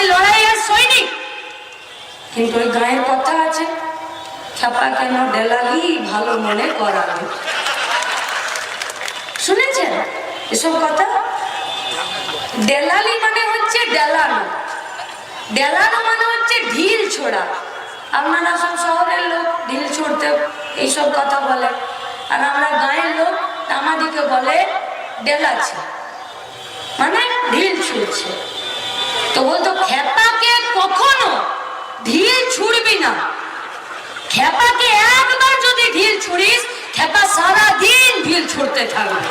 গায়ের লড়াই আর সৈনিক। কিন্তু ওই গায়ের কথা আছে ছাপা কেন ডেলালি ভালো মনে করাবে। শুনেছেন এসব কথা? ডেলালি মানে হচ্ছে ডেলানো ডেলানো মানে হচ্ছে ঢিল ছোড়া। আপনারা সব শহরের লোক ঢিল ছুড়তে এইসব কথা বলে। আর আমরা গাঁয়ের লোক আমাদেরকে বলে ডেলাচ্ছে মানে ঢিল ছুড়ছে। তো খেপাকে কখনো ঢিল ছুড়বি না। খেপাকে একবার যদি ঢিল ছুড়িস, খেপা সারা দিন ঢিল ছুড়তে থাকবে।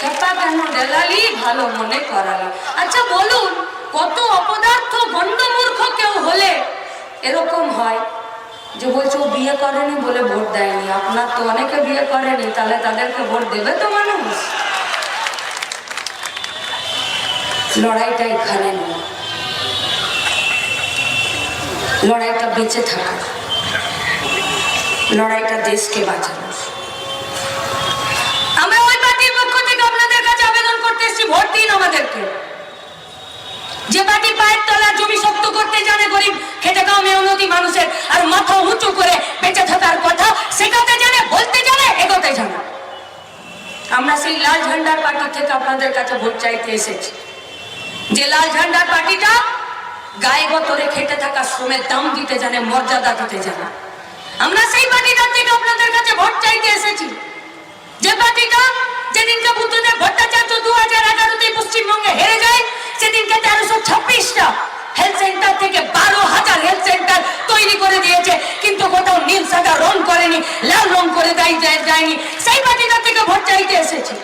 খেপা কেন ডেলালি? ভালো মনে করালো। আচ্ছা বলুন, কত অপদার্থ গণ্ডমূর্খ কেউ হলে এরকম হয়? যে বলছে, ও বিয়ে করেনি বলে ভোট দেয়নি। আপনার তো অনেকে বিয়ে করেনি, তাহলে তাদেরকে ভোট দেবে তো মানুষ? লড়াইটা এখানে নয় লড়াইটা বেঁচে থাকা। লড়াইটা দেশকে বাঁচানো। আমরা ওই আপনাদের কাছে আবেদন করতে এসেছি, ভোট দিন আমাদেরকে। যে তলা জমি শক্ত করতে জানে গরিব মানুষের, আর মাথা উঁচু করে বেঁচে থাকার কথা জানে, বলতে জানে। আমরা সেই লাল ঝান্ডার পার্টি থেকে আপনাদের কাছে ভোট চাইতে এসেছি। যে লাল ঝান্ডার পার্টিটা গায়ে গতরে খেটে থাকা শ্রমের দাম দিতে জানে, মর্যাদা দিতে জানে। আমরা সেই পার্টিটার থেকে আপনাদের কাছে ভোট চাইতে এসেছি। যে পার্টিটা যেদিনকে বুদ্ধদেব ভট্টাচার্য দু হাজার এগারোতে পশ্চিমবঙ্গে হেরে যায়, সেদিনকে তেরোশো ছাব্বিশটা হেলথ সেন্টার থেকে বারো হাজার হেলথ সেন্টার তৈরি করে দিয়েছে। কিন্তু কোথাও নীল সাদা রং করেনি, লাল রং করে দেয় যায়- যায়নি সেই পার্টিটার থেকে ভোট চাইতে এসেছি।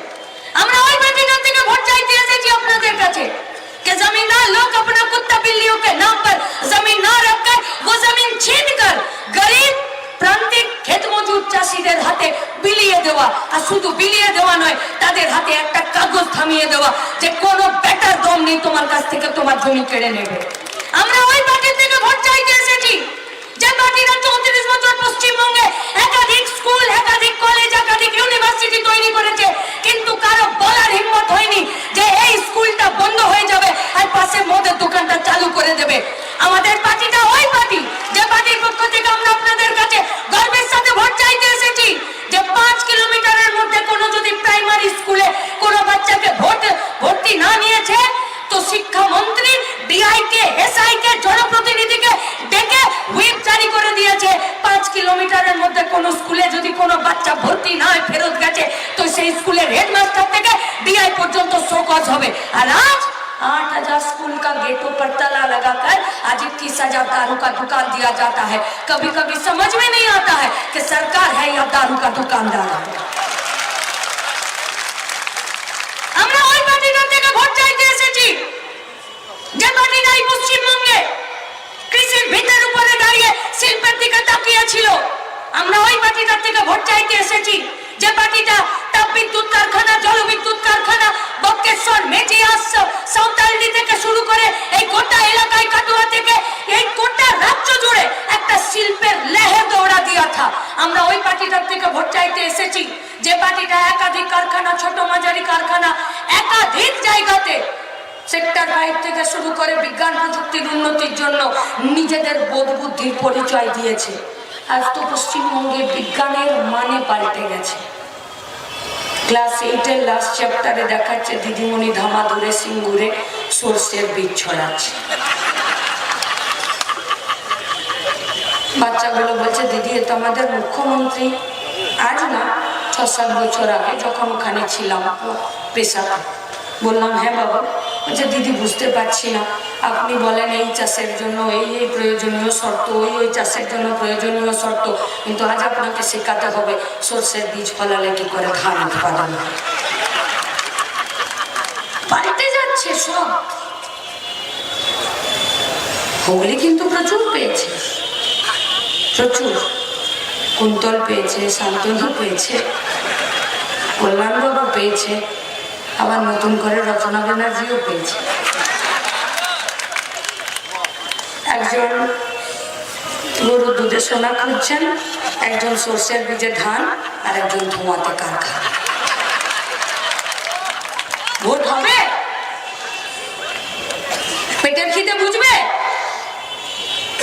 আমরা ওই পার্টিটার থেকে ভোট চাইতে এসেছি আপনাদের কাছে। कि जमींदार लोग अपना कुत्ता बिल्लियों के नाम पर जमीन ना रखकर वो जमीन छीन कर गरीब প্রান্তিক ক্ষেত মজুর চাষিদের হাতে বিলিয়ে দেওয়া আর শুধু বিলিয়ে দেওয়া নয় তাদের হাতে একটা কাগজ থামিয়ে দেওয়া যে কোনো বেটার দম নেই তোমার কাছ থেকে তোমার জমি কেড়ে নেবে আমরা ওই পার্টি থেকে ভোট চাইতে এসেছি যে পার্টিরা চৌত্রিশ বছর পশ্চিমবঙ্গে একাধিক স্কুল একাধিক কলেজ একাধিক ইউনিভার্সিটি তৈরি করেছে, কিন্তু কারও বলার হিম্মত হয়নি যে এই স্কুলটা বন্ধ হয়ে যাবে আর পাশে মদের দোকানটা চালু করে দেবে। আমাদের পার্টিটা ওই পার্টি, যে পার্টির পক্ষ থেকে আমরা আপনাদের কাছে গর্বের সাথে ভোট চাইতে এসেছি যে পাঁচ কিলোমিটারের মধ্যে কোনো যদি প্রাইমারি স্কুলে কোনো বাচ্চাকে ভোট, ভর্তি না নিয়েছে, তো শিক্ষামন্ত্রী ডিআই কে এসআই কে জনপ্রতিনিধিকে ডেকে হুইপ কিলোমিটারের মধ্যে কোনো স্কুলে যদি কোনো বাচ্চা ভর্তি না হয় ফেরত গেছে তো সেই স্কুলের হেডমাস্টার থেকে ডিআই পর্যন্ত শোকজ হবে আর আজ आठ हजार स्कूल का गेटों पर ताला लगाकर आज इक्कीस हजार दारू का दुकान दिया जाता है कभी कभी समझ में नहीं आता है कि सरकार है या दारू का दुकानदार है আমরা ওই পার্টিটার থেকে ভোট চাইতে এসেছি যে পার্টিটা এই পশ্চিমবঙ্গে কৃষির ভিতের উপরে দাঁড়িয়ে শিল্পের দিকে তাকিয়ে ছিল আমরা ওই পার্টিটার থেকে ভোট চাইতে এসেছি। যে পার্টিটা তাপ বিদ্যুৎ কারখানা, জলবিদ্যুৎ কারখানা, বক্কেশ্বর বক্রেশ্বর মেজিয়াস সাঁওতালডি থেকে শুরু করে এই গোটা এলাকায় কাটুয়া থেকে এই গোটা রাজ্য জুড়ে একটা শিল্পের লেহে দৌড়া দিয়া থা আমরা ওই পার্টিটার থেকে ভোট চাইতে এসেছি। যে পার্টিটা একাধিক কারখানা, ছোট মাঝারি কারখানা, একাধিক জায়গাতে সেক্টর ফাইভ থেকে শুরু করে বিজ্ঞান প্রযুক্তির উন্নতির জন্য নিজেদের বোধ বুদ্ধির পরিচয় দিয়েছে। আজ তো পশ্চিমবঙ্গে বিজ্ঞানের মানে পাল্টে গেছে। ক্লাস এইটের লাস্ট চ্যাপ্টারে দেখাচ্ছে দিদিমণি ধামা ধরে সিঙ্গুরে সর্ষের বীজ ছড়াচ্ছে। বাচ্চাগুলো বলছে, দিদি, এ তো আমাদের মুখ্যমন্ত্রী। আজ না ছ সাত বছর আগে যখন ওখানে ছিলাম পেশাতে বললাম হ্যাঁ বাবা। বলছে, দিদি, বুঝতে পারছি না। আপনি বলেন এই চাষের জন্য এই এই প্রয়োজনীয় শর্ত, ওই ওই চাষের জন্য প্রয়োজনীয় শর্ত। কিন্তু আজ আপনাকে শেখাতে হবে, সর্ষের বীজ ফলালে কি করে ধান উৎপাদন। পাল্টে যাচ্ছে সব। হুগলি কিন্তু প্রচুর পেয়েছে। প্রচুর। কুন্তল পেয়েছে শান্তনু পেয়েছে, কল্যাণ কল্যাণবাবু পেয়েছে। আবার নতুন করে রচনা ব্যানার্জিও পেয়েছি। একজন গরু দুধে সোনা খুঁজছেন, একজন সর্ষের বীজে ধান, আর একজন ধোঁয়াতে কারখানা ভোট হবে। পেটের খিদে বুঝবে?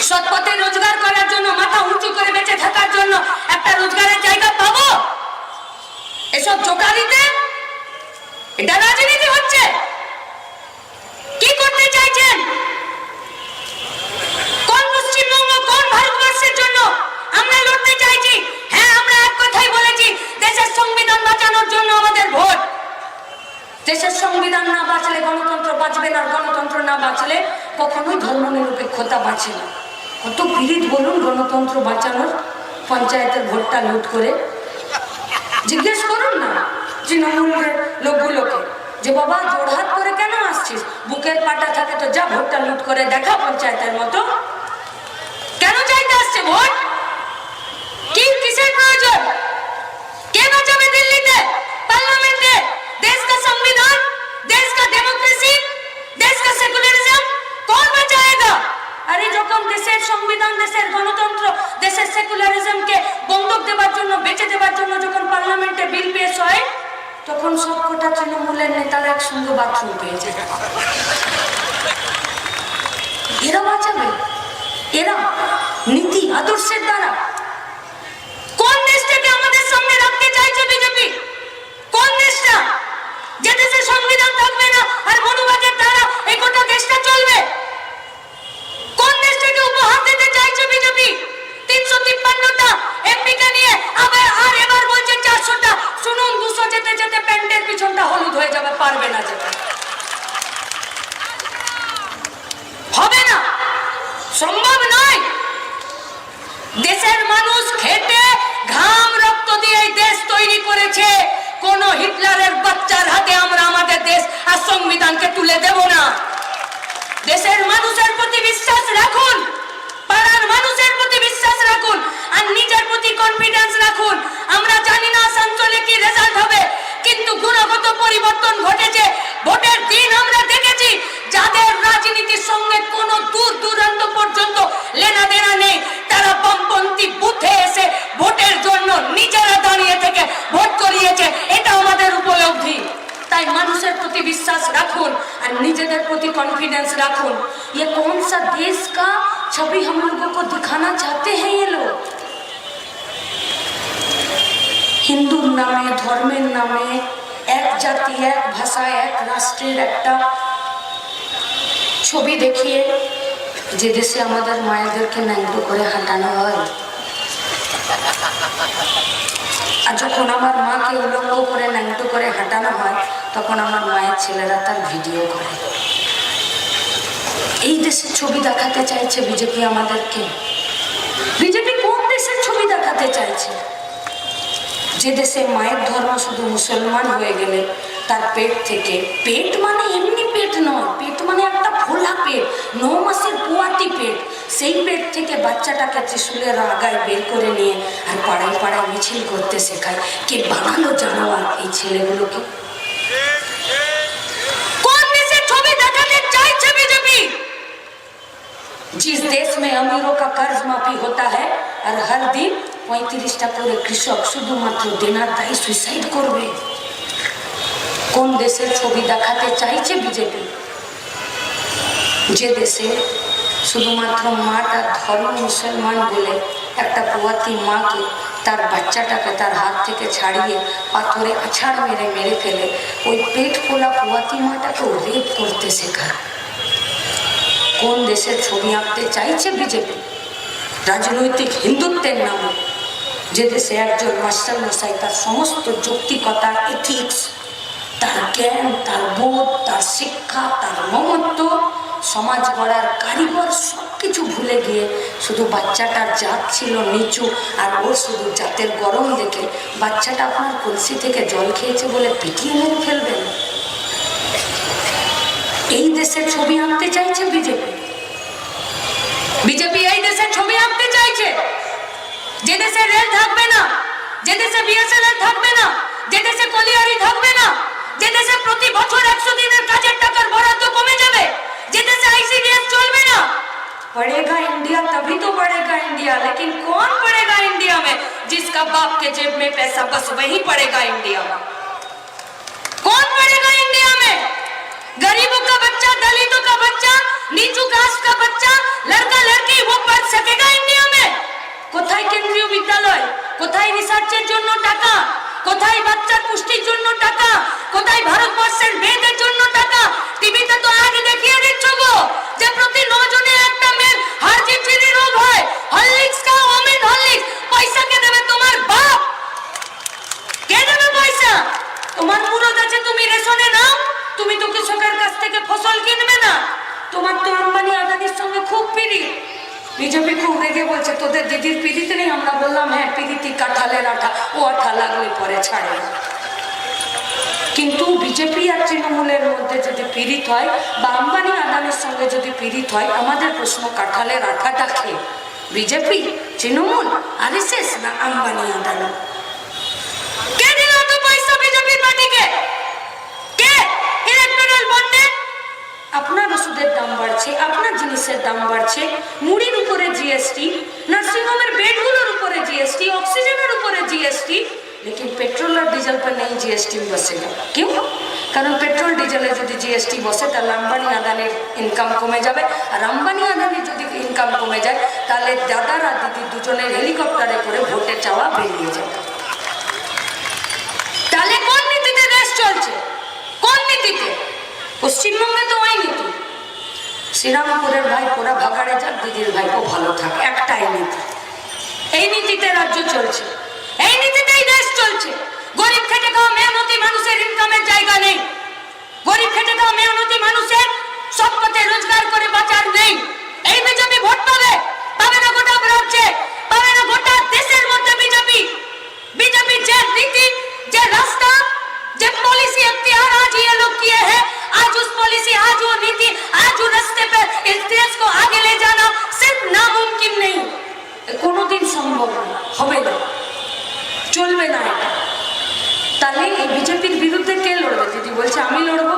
সৎপথে রোজগার করার জন্য, মাথা উঁচু করে বেঁচে থাকার জন্য একটা রোজগারের জায়গা পাবো? এসব জোকা দিতে এটা রাজনীতি হচ্ছে। কি করতে চাইছেন? কোন পশ্চিমবঙ্গ, কোন ভারতবর্ষের জন্য আমরা লড়তে চাইছি? হ্যাঁ আমরা এক কথাই বলেছি, দেশের সংবিধান বাঁচানোর জন্য আমাদের ভোট। দেশের সংবিধান না বাঁচলে গণতন্ত্র বাঁচবে না গণতন্ত্র না বাঁচলে কখনোই ধর্মনিরপেক্ষতা বাঁচে না। কত পীড়িত বলুন, গণতন্ত্র বাঁচানোর পঞ্চায়েতের ভোটটা লুট করে। জিজ্ঞেস করুন না। তৃণমূলের লোকগুলোকে যে বাবা জোড়হাত করে কেন আসছিস বুকের পাটা থাকে তো যা ভোটটা লুট করে দেখা পঞ্চায়েতের মতো কেন চাইতে আসছে ভোট কি কিসের প্রয়োজন কে বাঁচাবে দিল্লিতে পার্লামেন্টে देश का संविधान देश का डेमोक्रेसी देश का सेकुलरिज्म कौन बचाएगा আরে যখন দেশের সংবিধান দেশের গণতন্ত্র দেশের সেকুলারিজমকে বন্ধক দেওয়ার জন্য বেঁচে দেওয়ার জন্য যখন পার্লামেন্টে বিল পেশ হয় তখন সবকটা তৃণমূলের নেতারা একসঙ্গে বাথরুম পেয়েছে এরা বাঁচাবে। এরা নীতি আদর্শের দ্বারা কোন দেশটাকে আমাদের সামনে রাখতে চাইছে বিজেপি কোন দেশটা যে দেশে সংবিধান থাকবে না আর মনুবাদের দ্বারা এই গোটা দেশটা চলবে কোন দেশটাকে উপহার দিতে চাইছে বিজেপি তিনশো তিপ্পান্নটা এমপিকে নিয়ে আবার আর এবার বলছে চারশোটা শুনুন দুশো যেতে যেতে প্যান্টের পিছনটা হলুদ হয়ে যাবে পারবে না যেতে হবে না সম্ভব নয় দেশের মানুষ খেটে ঘাম রক্ত দিয়ে এই দেশ তৈরি করেছে কোন হিটলারের বাচ্চার হাতে আমরা আমাদের দেশ আর সংবিধানকে তুলে দেব না দেশের মানুষের প্রতি বিশ্বাস রাখুন পাড়ার মানুষের প্রতি বিশ্বাস রাখুন আর নিজের প্রতি কনফিডেন্স রাখুন আমরা জানি না আসানসোলে কি রেজাল্ট হবে কিন্তু গুণগত পরিবর্তন ঘটেছে ভোটের দিন আমরা দেখেছি, যাদের রাজনীতির সঙ্গে কোনো দূর দূরান্ত পর্যন্ত লেনা দেনা নেই, তারা বামপন্থী বুথে এসে ভোটের জন্য নিজেরা দাঁড়িয়ে থেকে ভোট করিয়েছে এটা আমাদের উপলব্ধি। তাই মানুষের প্রতি বিশ্বাস রাখুন আর নিজেদের প্রতি কনফিডেন্স রাখুন। ये कौन सा देश का छवि हम लोगों को दिखाना चाहते हैं ये হিন্দুর নামে, ধর্মের নামে এক জাতি, এক ভাষা, এক রাষ্ট্রের একটা ছবি দেখিয়ে যে দেশে আমাদের মায়েদেরকে ন্যাংটো করে হাঁটানো হয়। আর যখন আমার মাকে উলঙ্গ করে ন্যাংটো করে হাঁটানো হয়, তখন আমার মায়ের ছেলেরা তার ভিডিও করে। এই দেশের ছবি দেখাতে চাইছে বিজেপি আমাদেরকে। বিজেপি কোন দেশের ছবি দেখাতে চাইছে? যে দেশে মায়ের ধর্ম শুধু মুসলমান হয়ে গেলে তার পেট থেকে পেট মানে এমনি পেট নয় পেট মানে একটা ফোলা পেট ন মাসের পোয়াতি পেট সেই পেট থেকে বাচ্চাটাকে ত্রিশুলের আগায় বের করে নিয়ে আর পাড়ায় পাড়ায় মিছিল করতে শেখায় কে বানালো জানোয়ার এই ছেলেগুলোকে কোন দেশের ছবি দেখাতে চাইছে বিজেপি जिस देश में अमीरों का कर्ज माफी होता है और हर दिन পঁয়ত্রিশটা করে কৃষক শুধুমাত্র দেনার দায়ী সুইসাইড করবে। কোন দেশের ছবি দেখাতে চাইছে বিজেপি? যে দেশে শুধুমাত্র মাটা ধর্ম মুসলমান বলে একটা পোয়াতি মাকে তার বাচ্চাটাকে তার হাত থেকে ছাড়িয়ে পাথরে আছাড় মেরে মেরে ফেলে, ওই পেট ফোলা পোয়াতি মাটাকেও রেপ করতে শেখায় কোন দেশের ছবি আঁকতে চাইছে বিজেপি? রাজনৈতিক হিন্দুত্বের নামে। যে দেশে একজন মাস্টার মশাই তার সমস্ত যৌক্তিকতা এথিক্স তার জ্ঞান, তার বোধ, তার শিক্ষা, তার মমত্ব সমাজ গড়ার কারিগর সব কিছু ভুলে গিয়ে শুধু বাচ্চাটার জাত ছিল নিচু আর ও শুধু জাতের গরম দেখে বাচ্চাটা আপনার কলসি থেকে জল খেয়েছে বলে পিটিয়ে মেরে ফেলবেন। এই দেশের ছবি আনতে চাইছে বিজেপি। বিজেপি এই দেশের ছবি আনতে চাইছে। যে দেশে রেল থাকবে না যে দেশে বিএসএনএল থাকবে না যে দেশে কলিয়ারি থাকবে না যে দেশে প্রতি বছর একশো দিনের কাজের টাকার বরাদ্দ কমে যাবে যে দেশে আইসিডিএস চলবে না पड़ेगा इंडिया, तभी तो बढ़ेगा इंडिया, लेकिन कौन पड़ेगा इंडिया में जिसका बाप के जेब में पैसा, बस वही पड़ेगा इंडिया में? कौन पड़ेगा इंडिया में? गरीबों का बच्चा, दलितों का बच्चा, नीचू कास्ट का बच्चा लड़का लड़की वो पढ़ सकेगा इंडिया কোথায় কেন্দ্রীয় বিদ্যালয়? কোথায় রিসার্চের জন্য টাকা? কোথায় বাচ্চার পুষ্টির জন্য টাকা? কোথায় ভারতবর্ষের মেয়েদের জন্য টাকা? টিভিতে তো আগে দেখিয়ে দিচ্ছ গো, যে প্রতি নজনে একটা মেয়ের হার্টের চিনি রোগ হয়। হরলিক্স খাও অমিন হরলিক্স। পয়সা কে দেবে তোমার বাপ? কে দেবে পয়সা? তোমার মুরদ আছে, তুমি রেশনে নাও। তুমি তো কৃষকের কাছ থেকে ফসল কিনবে না। তোমার তো আম্বানি আদানির সঙ্গে খুব পিড়ি বিজেপি খুব রেগে বলছে, তোদের দিদির পিড়িতে নেই? আমরা বললাম হ্যাঁ পিড়িতি কাঁঠালের আঠা। ও আঠা লাগলে পরে ছাড়ে। কিন্তু বিজেপি আর তৃণমূলের মধ্যে যদি পীড়িত হয় বা আম্বানি আদানির সঙ্গে যদি পীড়িত হয়, আমাদের প্রশ্ন কাঁঠালের আঠাটা খেয়ে বিজেপি, তৃণমূল, আরএসএস না আম্বানি আদানি কে দিল এত পয়সা বিজেপির পার্টিকে কে ইলেকট্রাল বন্ডে আপনার ওষুধের দাম বাড়ছে, আপনার জিনিসের দাম বাড়ছে। মুড়ির উপরে জিএসটি নার্সিংহোমের বেডগুলোর উপরে জিএসটি অক্সিজেনের উপরে জিএসটি লেকিন পেট্রোল আর ডিজেল পর নেই জিএসটি বসে না। কেউ? কারণ পেট্রোল ডিজেলে যদি জিএসটি বসে, তাহলে আম্বানি আদানির ইনকাম কমে যাবে। আর আম্বানি আদানির যদি ইনকাম কমে যায়, তাহলে দাদার আর দিদি দুজনের হেলিকপ্টারে করে ভোটে চাওয়া বেরিয়ে যাবে। তাহলে কোন নীতিতে দেশ চলছে? পশ্চিমবঙ্গে তো ওই নীতি শ্রীরামপুরের ভাই পোড়া ভাগাড়ে যাক দিদির ভাইপো ভালো থাক একটাই নীতি এই নীতিতে রাজ্য চলছে এই নীতিতেই দেশ চলছে গরিব খেটে খাওয়া মেহনতি মানুষের ইনকামের জায়গা নেই গরিব খেটে খাওয়া মেহনতি মানুষের সব পথে রোজগার করে বাঁচার নেই এই বিজেপি ভোট পাবে পাবে না গোটা রাজ্যে পাবে না গোটা দেশের মধ্যে বিজেপি बीजेपी जे नीति जे रास्ता जे पॉलिसी अख्तियार आज ये लोग किए हैं आज उस पॉलिसी आज वो नीति आज वो रास्ते पे इस देश को आगे ले जाना सिर्फ नामुमकिन नहीं কোনোদিন সম্ভব না হবে না চলবে না এটা তাহলে এই বিজেপির বিরুদ্ধে কে লড়বে দিদি বলছে আমি লড়বো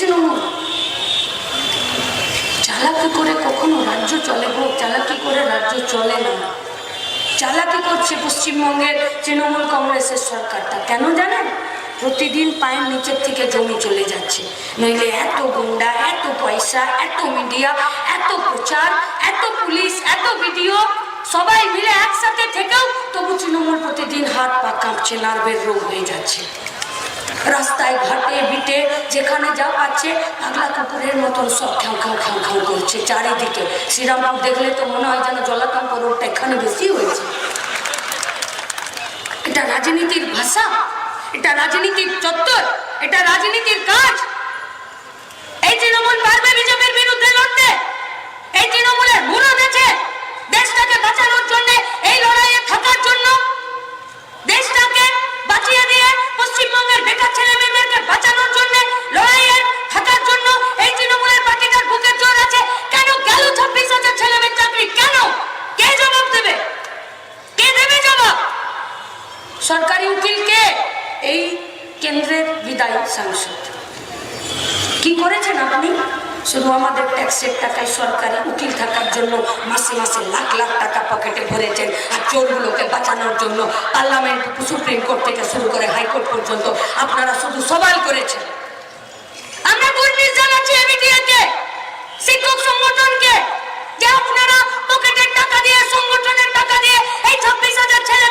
এই চালাকি করে কখনো রাজ্য চলে গো, চালাকি করে রাজ্য চলে না। চালাকি করছে পশ্চিমবঙ্গের তৃণমূল কংগ্রেসের সরকারটা। কেন জানেন? প্রতিদিন পায়ের নিচের থেকে জমি চলে যাচ্ছে। নইলে এত গুন্ডা, এত পয়সা, এত মিডিয়া, এত প্রচার, এত পুলিশ, এত ভিডিও, সবাই মিলে একসাথে থেকেও তবু তৃণমূল প্রতিদিন হাত পা কাঁপছে, নার্ভের রোগ হয়ে যাচ্ছে। রাস্তায় ঘাটে বিটে, যেখানে যা পাচ্ছে পাগলা কুকুরের মতন সব খাও খাও খাও খাও করছে চারিদিকে। শ্রীরামপুর দেখলে তো মনে হয় যেন জলাতঙ্ক রোগটা এখানে বেশি হয়েছে। এটা রাজনীতির ভাষা, এটা রাজনীতির চত্বর, এটা রাজনীতির কাজ। এই তৃণমূল পারবে বিজেপির বিরুদ্ধে লড়তে। এই তৃণমূলের মুরদ আছে দেশটাকে বাঁচানোর জন্য, এই লড়াইয়ে থাকার জন্য দেশটাকে বাঁচিয়ে দিয়ে পশ্চিমবঙ্গের বেকার ছেলে মেয়েদেরকে বাঁচানোর জন্য, লড়াইয়ে থাকার জন্য এই তৃণমূলের পার্টিটার বুকের জোর আছে। কেন গেল ছাব্বিশ হাজার ছেলে মেয়ের চাকরি? কেন? কে জবাব দেবে? কে দেবে জবাব? সরকারি উকিল কে? এই কেন্দ্রের বিদায়ী সাংসদ। কি করেছেন আপনি? শুধু আমাদের ট্যাক্সের টাকায় সরকারি উকিল থাকার জন্য মাসে মাসে লাখ লাখ টাকা পকেটে ভরেছেন আর চোরগুলোকে বাঁচানোর জন্য পার্লামেন্ট সুপ্রিম কোর্ট থেকে শুরু করে হাইকোর্ট পর্যন্ত আপনারা শুধু সবাল করেছেন। শিক্ষক সংগঠনকে, যে আপনারা পকেটের টাকা দিয়ে, সংগঠনের টাকা দিয়ে এই ছাব্বিশ হাজার ছেলে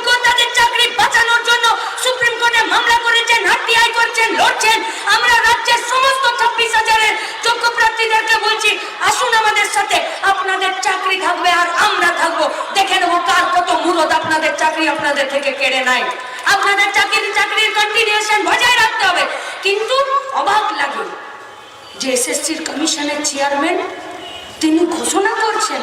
মেয়ে তাদের চাকরি বাঁচানোর জন্য সুপ্রিম কোর্টে মামলা করেছেন হারটিআই করছেন, লড়ছেন। আমরা রাজ্যের সমস্ত ছাব্বিশ হাজারের যোগ্য প্রার্থীদেরকে বলছি, আসুন আমাদের সাথে, আপনাদের চাকরি থাকবে আর আমরা থাকব। দেখে নেব কার কত মুরদ আপনাদের চাকরি আপনাদের থেকে কেড়ে নেয়। আপনাদের চাকরি, চাকরির কন্টিনিউশন বজায় রাখতে হবে। কিন্তু অবাক লাগে যে এসএসসির কমিশনের চেয়ারম্যান তিনি ঘোষণা করছেন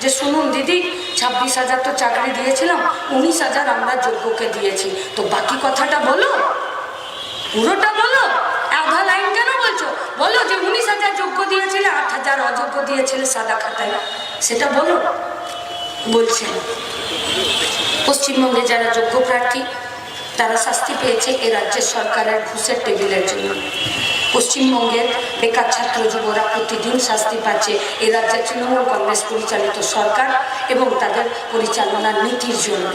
যে শুনুন দিদি, ছাব্বিশ হাজার তো চাকরি দিয়েছিলাম, উনিশ হাজার আমরা যোগ্যকে দিয়েছি। তো বাকি কথাটা বলো। পুরোটা বলো। আধা লাইন কেন বলছো? বলো যে উনিশ হাজার যোগ্য দিয়েছিলে, আট হাজার অযোগ্য দিয়েছিলে সাদা খাতায়। সেটা বলো। বলছেন। পশ্চিমবঙ্গে যারা যোগ্য প্রার্থী, তারা শাস্তি পেয়েছে এ রাজ্যের সরকারের ঘুষের টেবিলের জন্য। পশ্চিমবঙ্গের বেকার ছাত্র যুবরা প্রতিদিন শাস্তি পাচ্ছে। এ রাজ্যের তৃণমূল কংগ্রেস পরিচালিত সরকার এবং তাদের পরিচালনার নীতির জন্য।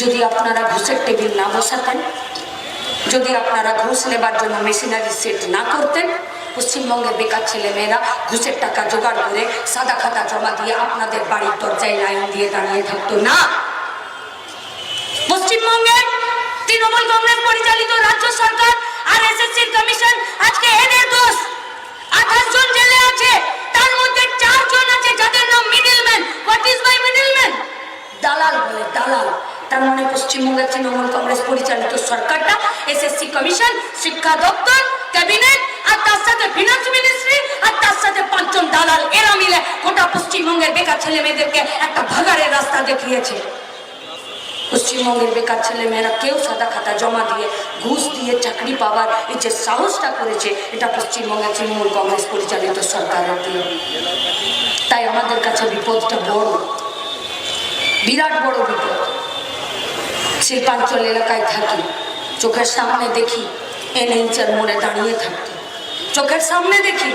যদি আপনারা ঘুষের টেবিল না বসাতেন, যদি আপনারা ঘুষ নেবার জন্য মেশিনারি সেট না করতেন, পশ্চিমবঙ্গের বেকার ছেলে মেয়েরা ঘুষের টাকা জোগাড় করে সাদা খাতা জমা দিয়ে আপনাদের বাড়ির দরজায় লাইন দিয়ে দাঁড়িয়ে থাকতো না। পশ্চিমবঙ্গের তৃণমূল কংগ্রেস পরিচালিত রাজ্য সরকার আর এসএসসির কমিশন আজকে এদের দোষ। আঠাশ জন জেলে আছে, তার মধ্যে চারজন আছে যাদের নাম middleman. What is my middleman দালাল বলে দালাল। তার মানে পশ্চিমবঙ্গের তৃণমূল কংগ্রেস পরিচালিত সরকারটা, এসএসসি কমিশন, শিক্ষা দপ্তর, ক্যাবিনেট, আর তার সাথে ফিনান্স মিনিস্ট্রি আর তার সাথে পাঁচজন দালাল। এরা মিলে গোটা পশ্চিমবঙ্গের বেকার ছেলে মেয়েদেরকে একটা ভাগাড়ের রাস্তা দেখিয়েছে। পশ্চিমবঙ্গের বেকার ছেলে মেয়েরা কেউ সাদা খাতা জমা দিয়ে ঘুষ দিয়ে চাকরি পাওয়ার এই যে সাহসটা করেছে, এটা পশ্চিমবঙ্গের তৃণমূল কংগ্রেস পরিচালিত সরকারের দিয়ে তাই আমাদের কাছে বিপদটা বড়। বিরাট বড় বিপদ। শিল্পাঞ্চল এলাকায় থাকি, চোখের সামনে দেখি, এন এনএইচের মোড়ে দাঁড়িয়ে থাকতে চোখের সামনে দেখি,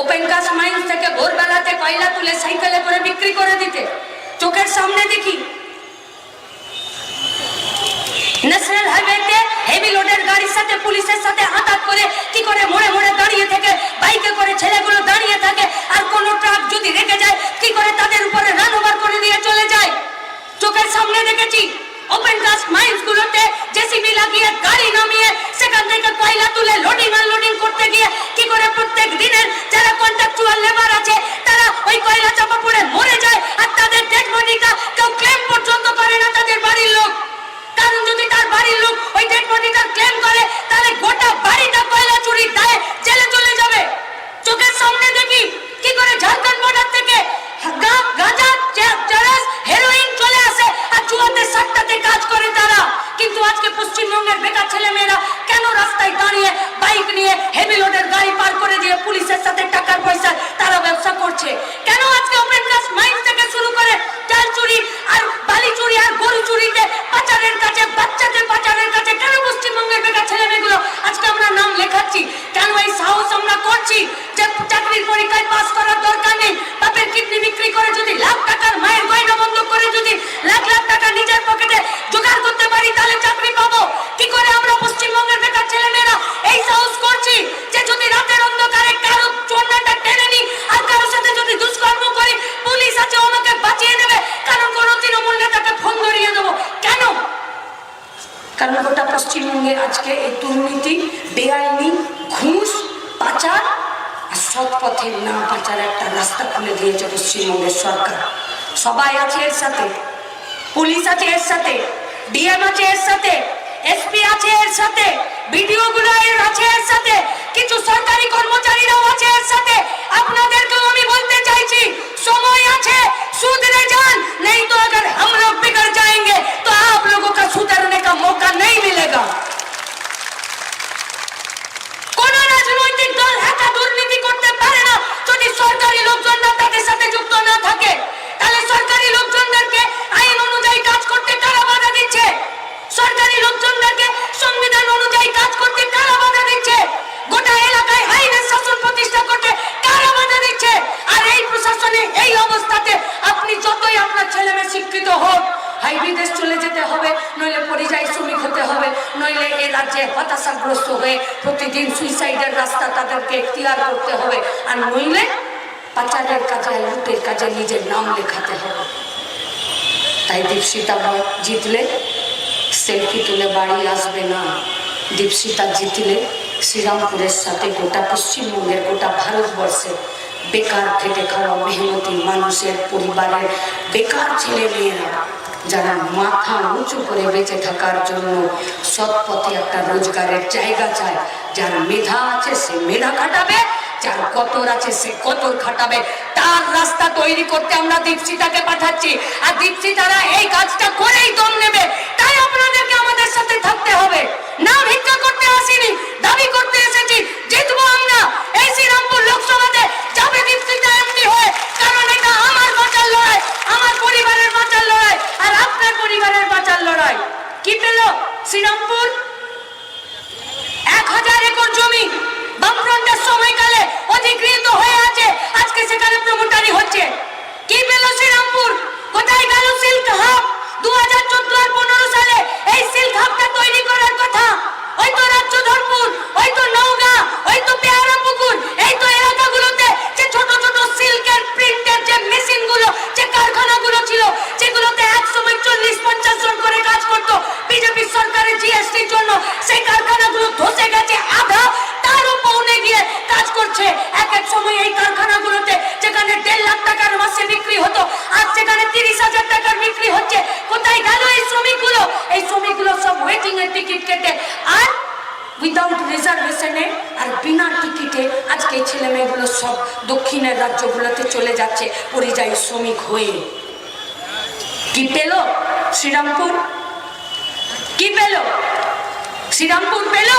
ওপেন কাস্ট মাইন্স থেকে ভোরবেলাতে কয়লা তুলে সাইকেলে করে বিক্রি করে দিতে। চোখের সামনে দেখি ন্যাশনাল হাইওয়েতে হেভি লোডের গাড়ির সাথে পুলিশের সাথে হাতাত করে কি করে মোড়ে মোড়ে দাঁড়িয়ে থেকে বাইকে করে ছেলেগুলো দাঁড়িয়ে থাকে, আর কোন ট্রাক যদি রেখে যায়, কি করে তাদের উপরে রান ওভার করে দিয়ে চলে যায়? চোখের সামনে দেখেছি ওপেন কাস্ট মাইন্স গুলোতে জেসিবি লাগিয়ে গাড়ি নামিয়ে সেখান থেকে কয়লা তুলে লোডিং আনলোডিং করতে গিয়ে কি করে প্রত্যেক দিনের যারা কন্ট্রাকচুয়াল লেবার আছে, তারা ওই কয়লা চাপা পড়ে মরে যায়, আর তাদের ডেড বডিটা কেউ ক্লেম পর্যন্ত করে না তাদের বাড়ির লোক। কারণ যদি তার বাড়ির লোক ওই ডেড বডিটা ক্লেম করে, তাহলে গোটা বাড়িটা কয়লা চুরি দায়ে জেলে চলে যাবে। চোখের সামনে দেখি কি করে ঝাড়খণ্ড বর্ডার থেকে গাঁজা চেরাস হেরোইন চলে আসে আর চুয়াতে সাতটাতে কাজ করে তারা। কিন্তু আজকে পশ্চিমবঙ্গের বেকার ছেলে মেয়েরা কেন রাস্তায় দাঁড়িয়ে বাইক নিয়ে হেভি লোডের গাড়ি পার করে দিয়ে পুলিশের সাথে টাকার পয়সা তারা ব্যবসা করছে কেন আজকে ওপেন কাস্ট মাইন্স থেকে শুরু করে চাল চুরি আর বালি চুরি আর গরু চুরিতে পাচারের কাছে বাচ্চাদের পাচারের কাছে কেন পশ্চিমবঙ্গের বেকার ছেলে মেয়েগুলো আজকে আমরা নাম লেখাচ্ছি কেন এই সাহস আমরা করছি যে চাকরির পরীক্ষায় পাস করার দরকার নেই বাপের কিডনি বিক্রি করে যদি লাখ টাকার মায়ের গয়না বন্ধ করে যদি লাখ লাখ টাকা নিজের পকেটে জোগাড় করতে পারি তাহলে চাকরি পাবো কি করে আমরা পশ্চিমবঙ্গের বেকার ছেলে মেয়েরা এই সাহস করছি যে যদি রাতের অন্ধকারে কারও চোরনাটা টেনে নি আর কারোর সাথে যদি দুষ্কর্ম করি পুলিশ আছে ও আমাকে বাঁচিয়ে নেবে কারণ কোনো তৃণমূল নেতাকে ফোন ধরিয়ে দেবো কেন কারণ গোটা পশ্চিমবঙ্গে আজকে এই দুর্নীতি বেআইনি ঘুষ পাচার আর সৎ পথে না পাচার একটা রাস্তা খুলে দিয়েছে পশ্চিমবঙ্গের সরকার সবাই আছে এর সাথে পুলিশ আছে এর সাথে ডিএম আছে এর সাথে এসপি আছে এর সাথে বিডিও গুলো এর আছে এর সাথে কিছু সরকারি কর্মচারীরাও আছে এর সাথে আপনাদেরকেও আমি বলতে চাইছি সময় আছে सुधरे जान नहीं तो अगर हम लोग बिगड़ जाएंगे तो आप लोगों का सुधरने का मौका नहीं मिलेगा একা দুর্নীতি করতে পারে না। যদি সরকারি লোকজনরা তাদের সাথে যুক্ত না থাকে, তাহলে সরকারি লোকজনদেরকে আইন অনুযায়ী কাজ করতে কারা বাধা দিচ্ছে? সরকারি লোকজনদেরকে সংবিধান অনুযায়ী কাজ করতে কারা বাধা দিচ্ছে? গোটা এলাকায় আইনের শাসন প্রতিষ্ঠা করতে কারা বাধা দিচ্ছে? আর এই প্রশাসনে এই অবস্থাতে আপনি যতই আপনার ছেলে মেয়ে শিক্ষিত হোক হাই বিদেশ চলে যেতে হবে, নইলে পরিযায়ী শ্রমিক হতে হবে, নইলে এ রাজ্যে হতাশাগ্রস্ত হয়ে প্রতিদিন সুইসাইডের রাস্তা তাদেরকে এখতিয়ার করতে হবে। আর নইলে পাচারের কাজে, লুটের কাজে নিজের নাম লেখাতে হবে। তাই দীপশিতা জিতলে সেলফি তুলে বাড়ি আসবে না। দীপশিতা জিতলে শ্রীরামপুরের সাথে গোটা পশ্চিমবঙ্গের, গোটা ভারতবর্ষে বেকার খেটে খাওয়া মেহনতি মানুষের, পরিবারের বেকার ছেলে মেয়েরা যারা মাথা উঁচু করে বেঁচে থাকার জন্য সৎ পথে একটা রোজগারের জায়গা চায়, যার মেধা আছে সে মেধা খাটাবে, যার কতর আছে সে কতর খাটাবে। তার রাস্তা তৈরি করতে আমরা দীপশিতাকে পাঠাচ্ছি, আর দীপশিতারা এই কাজটা করেই দম নেবে। তাই আপনাদেরকে আমাদের সাথে থাকতে হবে। না ভিক্ষা করতে আসিনি, দাবি করতে এসেছি, জিতবো আমরা। এই শ্রীরামপুর লোকসভাতে যাবে দীপশিতা লড়াই, আমার পরিবারের বাঁচার লড়াই আর আপনার পরিবারের বাঁচার লড়াই। কি পেল শ্রীরামপুর? এক হাজার একর জমি, বামফ্রন্টের সময়কালে অধিকৃত হয়ে আছে, আজকে সেখানে প্রমোটারি হচ্ছে। কি পেল শ্রীরামপুর? কোথায় গেল সিল্ক হাব? দু হাজার চোদ্দ আর পনেরো সালে এই রাজ্যগুলোতে চলে যাচ্ছে পরিযায়ী শ্রমিক হয়ে। কি পেল? শ্রীরামপুর? কি পেল? শ্রীরামপুর পেল?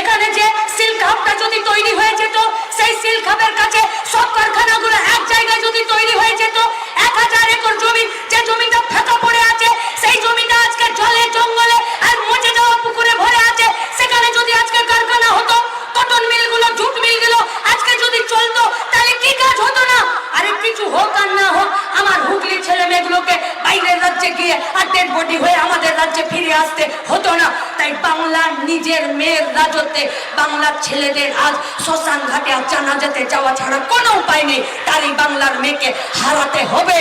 এখানে যে সিল্ক হাবটা যদি তৈরি হয়ে যেত, সেই সিল্ক হাবের কাছে সব কারখানাগুলো এক জায়গায় যদি তৈরি হয়ে যেত, এক হাজার একর জমি, যে জমিটা ফাঁকা পড়ে আছে, সেই জমিটা আজকে জলে, জঙ্গলে আর মজে যাওয়া পুকুরে ভরে আছে। সেখানে যদি আজকে কারখানা হতো কটন মিলগুলো জুট মিলগুলো আজকে যদি চলতো, তাহলে কি কাজ হতো না? আরে কিছু হোক আর না হোক, আমার হুগলি ছেলে মেয়েগুলোকে বাইরের রাজ্যে গিয়ে আর ডেড বডি হয়ে আমাদের রাজ্যে ফিরে আসতে হতো না। তাই বাংলার নিজের মেয়ের রাজত্বে বাংলার ছেলেদের আজ শ্মশান ঘাটে আর জানাজাতে যাওয়া ছাড়া কোনো উপায় নেই। তারই বাংলার মেয়েকে হারাতে হবে।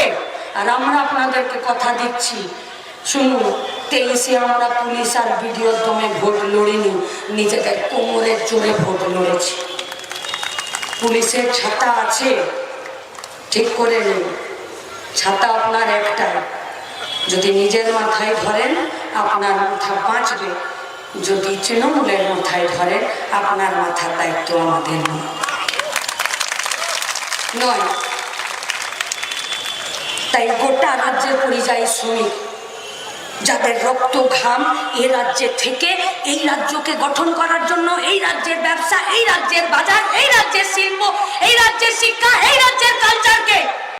আর আমরা আপনাদেরকে কথা দিচ্ছি। শুনুন তেইশে আমরা পুলিশ আর বিডিওর দমে ভোট লড়িনি, নিজেদের কোমরের জোরে ভোট লড়েছি। পুলিশের ছাতা আছে, ঠিক করে নিন। ছাতা আপনার একটাই। যদি নিজের মাথায় ধরেন, আপনার মাথা বাঁচবে। যদি তৃণমূলের মাথায় ধরেন, আপনার মাথার দায়িত্ব আমাদের নয়। তাই গোটা রাজ্যের পরিযায়ী শ্রমিক যাদের রক্ত ঘাম এ রাজ্যে থেকে, এই রাজ্যকে গঠন করার জন্য, এই রাজ্যের ব্যবসা, এই রাজ্যের বাজার, এই রাজ্যের শিল্প, এই রাজ্যের শিক্ষা, এই রাজ্যের কালচারকে